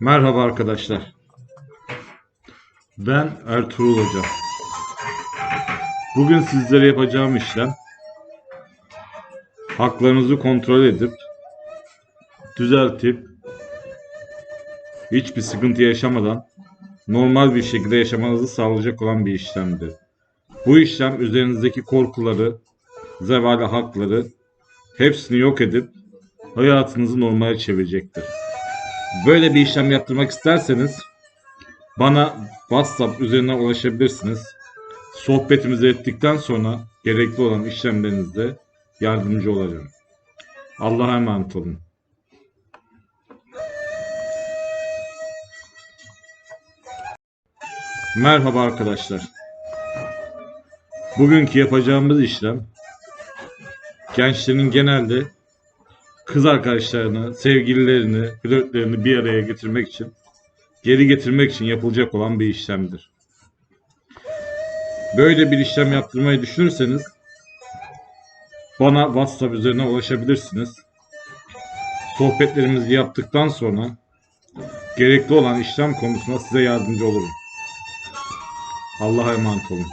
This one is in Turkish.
Merhaba arkadaşlar. Ben Ertuğrul Hoca. Bugün sizlere yapacağım işlem haklarınızı kontrol edip düzeltip hiçbir sıkıntı yaşamadan normal bir şekilde yaşamanızı sağlayacak olan bir işlemdir. Bu işlem üzerinizdeki korkuları, zevali hakları hepsini yok edip hayatınızı normale çevirecektir. Böyle bir işlem yaptırmak isterseniz bana WhatsApp üzerinden ulaşabilirsiniz. Sohbetimizi ettikten sonra gerekli olan işlemlerinizde yardımcı olacağım. Allah'a emanet olun. Merhaba arkadaşlar. Bugünkü yapacağımız işlem gençlerin genelde kız arkadaşlarını, sevgililerini, flörtlerini bir araya getirmek için, geri getirmek için yapılacak olan bir işlemdir. Böyle bir işlem yaptırmayı düşünürseniz bana WhatsApp üzerinden ulaşabilirsiniz. Sohbetlerimizi yaptıktan sonra gerekli olan işlem konusunda size yardımcı olurum. Allah'a emanet olun.